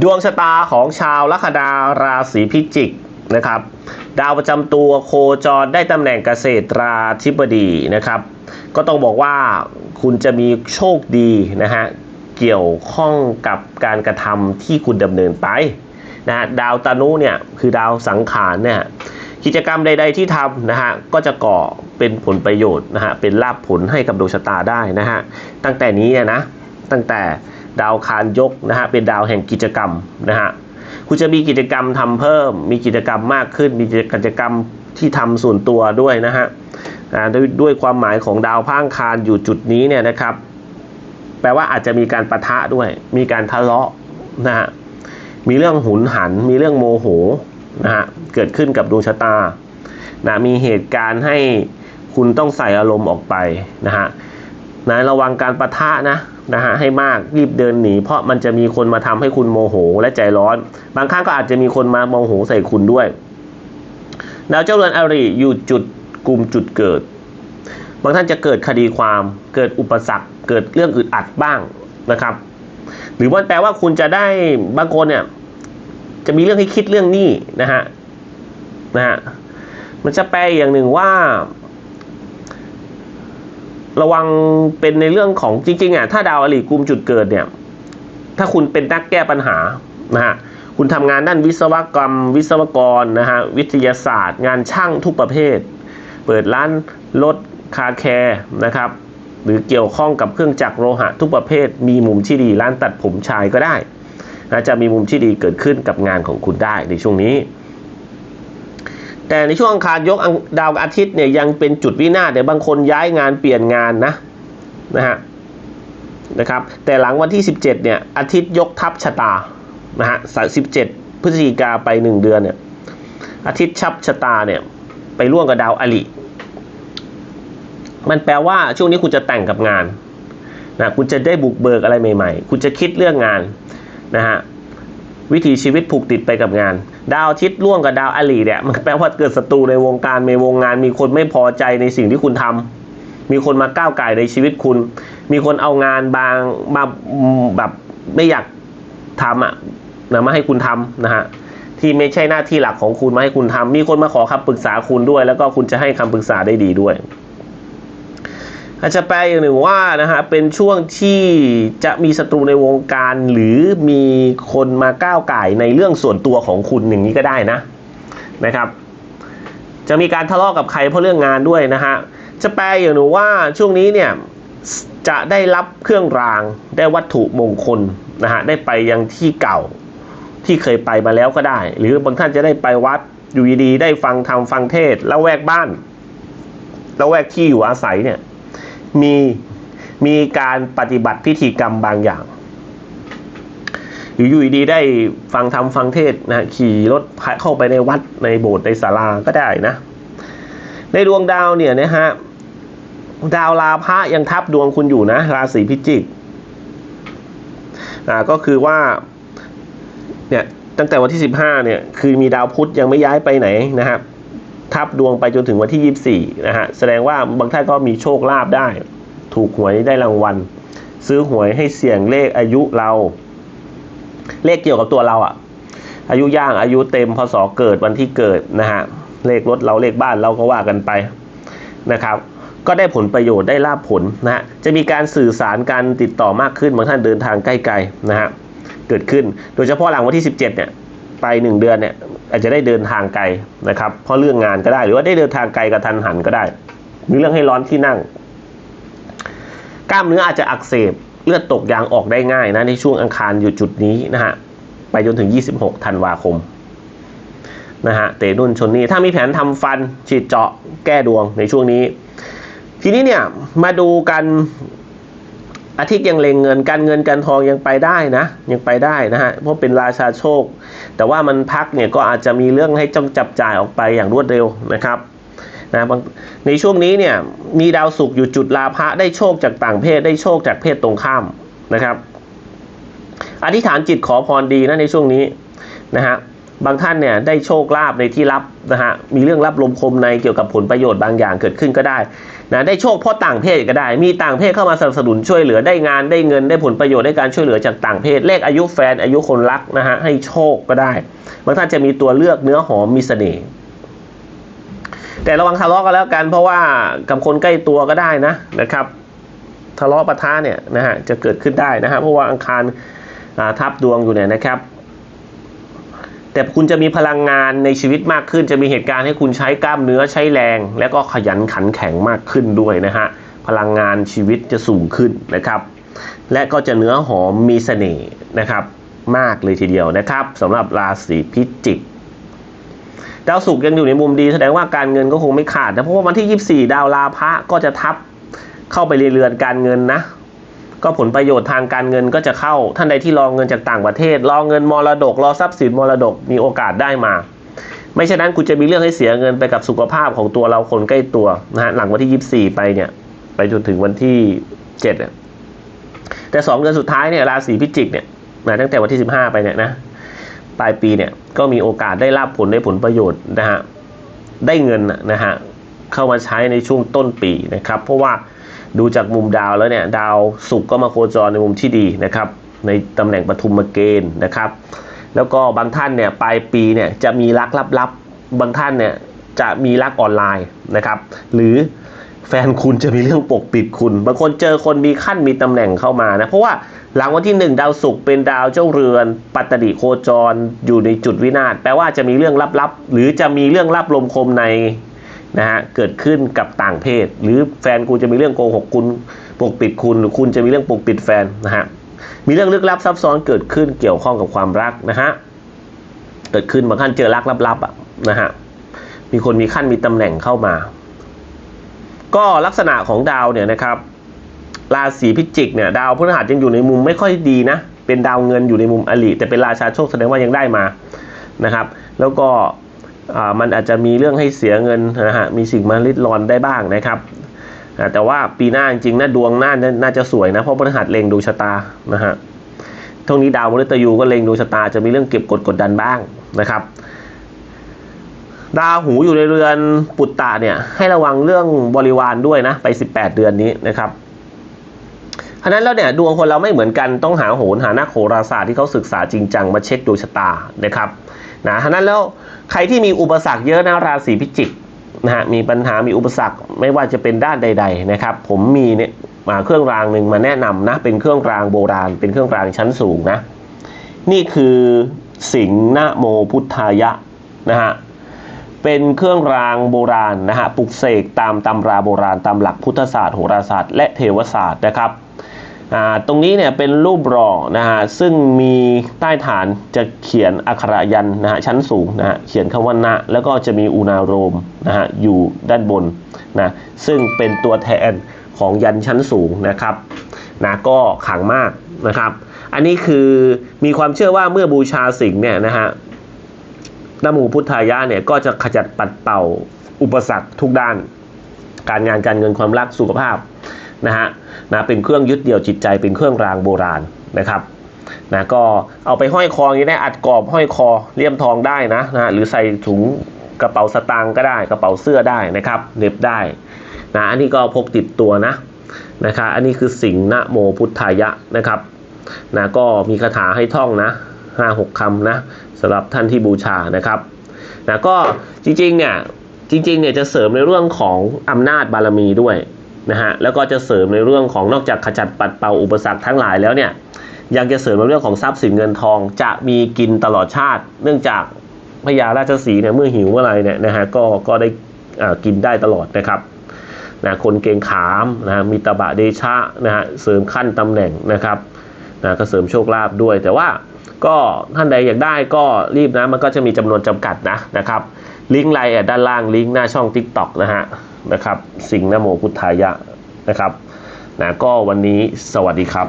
ดวงชะตาของชาวลัคนาราศีพิจิกนะครับ ดาวประจำตัวโคจรได้ตำแหน่งเกษตราธิบดีนะครับ ก็ต้องบอกว่าคุณจะมีโชคดีนะฮะเกี่ยวข้องกับการกระทำที่คุณดำเนินไปนะฮะดาวตานุเนี่ยคือดาวสังขารเนี่ยกิจกรรมใด ๆที่ทำนะฮะก็จะก่อเป็นผลประโยชน์นะฮะเป็นลาภผลให้กับดวงชะตาได้นะฮะตั้งแต่นี้นะตั้งแต่ ดาวคารยกนะฮะเป็นดาวแห่งกิจกรรมนะฮะคุณจะมีกิจกรรมทำเพิ่ม มีกิจกรรมมากขึ้น มีกิจกรรมที่ทำส่วนตัวด้วยนะฮะด้วยด้วยความหมายของดาวพางคารอยู่จุดนี้เนี่ยนะครับ แปลว่าอาจจะมีการประทะด้วย มีการทะเลาะนะฮะมีเรื่องหุนหัน มีเรื่องโมโหนะฮะเกิดขึ้นกับดวงชะตานะมีเหตุการณ์ให้คุณต้องใส่อารมณ์ออกไปนะฮะนะระวังการประทะนะ นะฮะให้มากรีบเดินหนี เพราะมันจะมีคนมาทำให้คุณโมโหและใจร้อน บางครั้งก็อาจจะมีคนมาโมโหใส่คุณด้วยดาวเจ้าเรือนอริอยู่จุดกลุ่มจุดเกิด บางท่านจะเกิดคดีความ เกิดอุปสรรค เกิดเรื่องอึดอัดบ้างนะครับ หรือว่าแปลว่าคุณจะได้บางคนเนี่ยจะมีเรื่องให้คิดเรื่องนี้นะฮะนะฮะมันจะแปลอย่างหนึ่งว่า ระวังเป็นในเรื่องของจริงๆอะถ้าดาวอริกุมจุดเกิดเนี่ยถ้าคุณเป็นนักแก้ปัญหานะฮะคุณทำงานด้านวิศวกรรม วิศวกรนะฮะวิทยาศาสตร์ งานช่างทุกประเภท เปิดร้านรถคาแคร์นะครับหรือเกี่ยวข้องกับเครื่องจักรโลหะทุกประเภท มีมุมที่ดีร้านตัดผมชายก็ได้นะจะมีมุมที่ดีเกิดขึ้นกับงานของคุณได้ในช่วงนี้ แต่ในช่วงอังคารยกดาวอาทิตย์เนี่ยยังเป็นจุดวินาศเดี๋ยวบางคนย้ายงานเปลี่ยนงานนะนะฮะนะครับแต่หลังวันที่ 17เนี่ยอาทิตย์ยกทับชะตานะฮะ17พฤศจิกาไป 1 เดือนเนี่ยอาทิตย์ชับชะตาเนี่ยไปร่วมกับดาวอลิมันแปลว่าช่วงนี้คุณจะแต่งกับงานนะคุณจะได้บุกเบิกอะไรใหม่ ๆ คุณจะคิดเรื่องงานนะฮะ วิถีชีวิตผูกติดไปกับงาน ดาวทิตร่วมกับดาวอลีเนี่ยมันแปลว่าเกิดศัตรูในวงการในวงงาน มีคนไม่พอใจในสิ่งที่คุณทำมีคนมาก้าวไก่ในชีวิตคุณ มีคนเอางานบางมาแบบไม่อยากทำอะนะมาให้คุณทำนะฮะที่ไม่ใช่หน้าที่หลักของคุณมาให้คุณทำมีคนมาขอคำปรึกษาคุณด้วย แล้วก็คุณจะให้คำปรึกษาได้ดีด้วย อาจจะแปลอย่างหนึ่งว่านะฮะเป็นช่วงที่จะมีศัตรูในวงการหรือมีคนมาก้าวไก่ในเรื่องส่วนตัวของคุณอย่างนี้ก็ได้นะนะครับ จะมีการทะเลาะกับใครเพราะเรื่องงานด้วยนะฮะจะแปลอย่างหนึ่งว่าช่วงนี้เนี่ยจะได้รับเครื่องรางได้วัตถุมงคลนะฮะได้ไปยังที่เก่าที่เคยไปมาแล้วก็ได้ หรือบางท่านจะได้ไปวัดอยู่ดีๆได้ฟังธรรมฟังเทศแล้วแวกบ้านแล้วแวกที่อยู่อาศัยเนี่ย มีมีการปฏิบัติพิธีกรรมบางอย่างหรืออยู่ดีๆได้ฟังธรรมฟังเทศน์นะขี่รถเข้าไปในวัดในโบสถ์ในศาลาก็ได้นะ ในดวงดาวเนี่ยนะฮะดาวลาพะยังทับดวงคุณอยู่นะ ราศีพิจิกอ่าก็คือว่าเนี่ยตั้งแต่วันที่ 15เนี่ยคือมีดาวพุธยังไม่ย้ายไปไหนนะครับ ทับดวงไปจนถึงวันที่ 24 นะฮะ แสดงว่าบางท่านก็มีโชคลาภได้ ถูกหวยได้รางวัล ซื้อหวยให้เสี่ยงเลขอายุเรา เลขเกี่ยวกับตัวเราอะอายุย่างอายุเต็มพศเกิดวันที่เกิดนะฮะ เลขรถเราเลขบ้านเราก็ว่ากันไปนะครับ ก็ได้ผลประโยชน์ได้ลาบผลนะฮะ จะมีการสื่อสารการติดต่อมากขึ้นบางท่านเดินทางใกล้ๆนะฮะ เกิดขึ้น โดยเฉพาะหลังวันที่ 17 เนี่ยไปหนึ่งเดือนเนี่ย อาจจะได้เดินทางไกลนะครับ เพราะเรื่องงานก็ได้หรือว่าได้เดินทางไกลกระทันหันก็ได้ มีเรื่องให้ร้อนที่นั่ง กล้ามเนื้ออาจจะอักเสบเลือดตกยางออกได้ง่ายนะในช่วงอังคารอยู่จุดนี้นะฮะไปจนถึง 26 ธันวาคมนะฮะเตะนุ่นชนนี่ถ้ามีแผนทำฟันฉีดเจาะแก้ดวงในช่วงนี้ ทีนี้เนี่ยมาดูกัน อาทิตย์ยังเล็งเงินการเงินการทองยังไปได้นะยังไปได้นะฮะเพราะเป็นราชาโชค แต่ว่ามันพักเนี่ยก็อาจจะมีเรื่องให้จ้องจับจ่ายออกไปอย่างรวดเร็วนะครับนะบในช่วงนี้เนี่ยมีดาวศุกร์อยู่จุดลาภะได้โชคจากต่างเพศได้โชคจากเพศตรงข้ามนะครับ อธิษฐานจิตขอพรดีนะในช่วงนี้นะฮะ บางท่านเนี่ยได้โชคลาภในที่ลับนะฮะมีเรื่องรับลมคมในเกี่ยวกับผลประโยชน์บางอย่างเกิดขึ้นก็ได้นะได้โชคเพราะต่างเพศก็ได้ มีต่างเพศเข้ามาสนับสนุนช่วยเหลือได้งานได้เงินได้ผลประโยชน์ได้การช่วยเหลือจากต่างเพศเลขอายุแฟนอายุคนรักนะฮะให้โชคก็ได้บางท่านจะมีตัวเลือกเนื้อหอมมีเสน่ห์แต่ระวังทะเลาะกันแล้วกันเพราะว่ากับคนใกล้ตัวก็ได้นะนะครับทะเลาะปะทะเนี่ยนะฮะจะเกิดขึ้นได้นะฮะเพราะว่าอังคารทับดวงอยู่เนี่ยนะครับ แต่คุณจะมีพลังงานในชีวิตมากขึ้น จะมีเหตุการณ์ให้คุณใช้กล้ามเนื้อใช้แรง และก็ขยันขันแข็งมากขึ้นด้วยนะฮะพลังงานชีวิตจะสูงขึ้นนะครับ และก็จะเนื้อหอมมีเสน่ห์นะครับมากเลยทีเดียวนะครับสำหรับราศีพิจิกดาวศุกร์ยังอยู่ในมุมดีแสดงว่าการเงินก็คงไม่ขาดนะเพราะว่าวันที่ 24 ดาวลาภะก็จะทับเข้าไปในเรือนการเงินนะ ก็ผลประโยชน์ทางการเงินก็จะเข้าท่านใดที่รองเงินจากต่างประเทศ รอเงินมรดก รอทรัพย์สินมรดกมีโอกาสได้มา ไม่เช่นนั้นคุณจะมีเรื่องให้เสียเงินไปกับสุขภาพของตัวเราคนใกล้ตัวนะฮะหลังวันที่ 24 ไปเนี่ย ไปจนถึงวันที่7เนี่ยแต่สองเดือนสุดท้ายเนี่ยราศีพิจิกเนี่ยนะตั้งแต่วันที่ 15 ไปเนี่ยนะปลายปีเนี่ยก็มีโอกาสได้รับผลได้ผลประโยชน์นะฮะได้เงินนะฮะเข้ามาใช้ในช่วงต้นปีนะครับ เพราะว่า ดูจากมุมดาวแล้วเนี่ยดาวศุกร์ก็มาโคจรในมุมที่ดีนะครับ ในตำแหน่งปฐุมเกณฑ์นะครับ แล้วก็บางท่านเนี่ยปลายปีเนี่ยจะมีรักลับๆบางท่านเนี่ยจะมีรักออนไลน์นะครับ หรือแฟนคุณจะมีเรื่องปกปิดคุณ บางคนเจอคนมีขั้นมีตำแหน่งเข้ามานะ เพราะว่าหลังวันที่หนึ่งดาวศุกร์เป็นดาวเจ้าเรือน ปัตตดิโคจรอยู่ในจุดวินาศแปลว่าจะมีเรื่องลับๆ หรือจะมีเรื่องลับลมคมใน นะฮะเกิดขึ้นกับต่างเพศ หรือแฟนคุณจะมีเรื่องโกหกคุณปกปิดคุณหรือคุณจะมีเรื่องปกปิดแฟนนะฮะมีเรื่องลึกลับซับซ้อนเกิดขึ้นเกี่ยวข้องกับความรักนะฮะเกิดขึ้นบางท่านเจอรักลับๆอะนะฮะมีคนมีขั้นมีตำแหน่งเข้ามา ก็ลักษณะของดาวเนี่ยนะครับราศีพิจิกเนี่ยดาวพฤหัสยังอยู่ในมุมไม่ค่อยดีนะเป็นดาวเงินอยู่ในมุมอลิแต่เป็นราชาโชคแสดงว่ายังได้มานะครับ แล้วก็ มันอาจจะมีเรื่องให้เสียเงินนะฮะมีสิ่งมาลิดรอนได้บ้างนะครับแต่ว่าปีหน้าจริงๆนะดวงหน้าน่าจะสวยนะเพราะพฤหัสเล็งดวงชะตานะฮะทั้งนี้ดาวมฤตยูก็เล็งดวงชะตาจะมีเรื่องเก็บกดกดดันบ้างนะครับดาวหูอยู่ในเรือนปุตตะเนี่ยให้ระวังเรื่องบริวารด้วยนะไป 18 เดือนนี้นะครับฉะนั้นแล้วเนี่ยดวงคนเราไม่เหมือนกันต้องหาโหนหานักโหราศาสตร์ที่เขาศึกษาจริงจังมาเช็คดวงชะตานะครับ นะฉะนั้นแล้วใครที่มีอุปสรรคเยอะนะราศีพิจิกนะฮะมีปัญหามีอุปสรรคไม่ว่าจะเป็นด้านใด ๆ นะครับ ผมมีเนี่ยมาเครื่องรางหนึ่งมาแนะนำนะเป็นเครื่องรางโบราณ เป็นเครื่องรางชั้นสูงนะ นี่คือสิงห์นโมพุทธายะนะฮะเป็นเครื่องรางโบราณนะฮะปลุกเสกตามตำราโบราณตามหลักพุทธศาสตร์โหราศาสตร์ และเทวศาสตร์นะครับ ตรงนี้เนี่ยเป็นรูปหล่อนะฮะซึ่งมีใต้ฐานจะเขียนอักขระยันนะฮะชั้นสูงนะฮะเขียนคำว่านะแล้วก็จะมีอุณาโรมนะฮะอยู่ด้านบนนะซึ่งเป็นตัวแทนของยันชั้นสูงนะครับนะก็ขังมากนะครับ อันนี้คือมีความเชื่อว่าเมื่อบูชาสิ่งเนี่ยนะฮะนโมูพุทธายะเนี่ยก็จะขจัดปัดเป่าอุปสรรคทุกด้าน การงานการเงินความรักสุขภาพ นะฮะนะเป็นเครื่องยึดเหนี่ยวจิตใจเป็นเครื่องรางโบราณนะครับนะก็เอาไปห้อยคออย่างนี้ได้อัดกรอบห้อยคอเลี่ยมทองได้นะนะหรือใส่ถุงกระเป๋าสตางค์ก็ได้กระเป๋าเสื้อได้นะครับเน็บได้นะอันนี้ก็พกติดตัวนะนะครับอันนี้คือสิงห์นะโมพุทธายะนะครับนะก็มีคาถาให้ท่องนะห้าหกคำนะสำหรับท่านที่บูชานะครับนะก็จริงๆเนี่ยจริงๆเนี่ยจะเสริมในเรื่องของอำนาจบารมีด้วย นะฮะแล้วก็จะเสริมในเรื่องของนอกจากขจัดปัดเป่าอุปสรรคทั้งหลายแล้วเนี่ยยังจะเสริมในเรื่องของทรัพย์สินเงินทอง จะมีกินตลอดชาติ เนื่องจากพญาราชสีเนี่ยเมื่อหิวเมื่อไรเนี่ยนะฮะก็ก็ได้อ่ากินได้ตลอดนะครับนะคนเกรงขามนะมีตบะเดชะนะฮะเสริมขั้นตำแหน่งนะครับนะก็เสริมโชคลาภด้วย แต่ว่าก็ท่านใดอยากได้ก็รีบนะมันก็จะมีจำนวนจำกัดนะนะครับลิงก์ไลน์ด้านล่างลิงก์หน้าช่อง TikTok นะฮะ นะครับ สิงห์นโมพุทธายะนะครับนะก็วันนี้สวัสดีครับ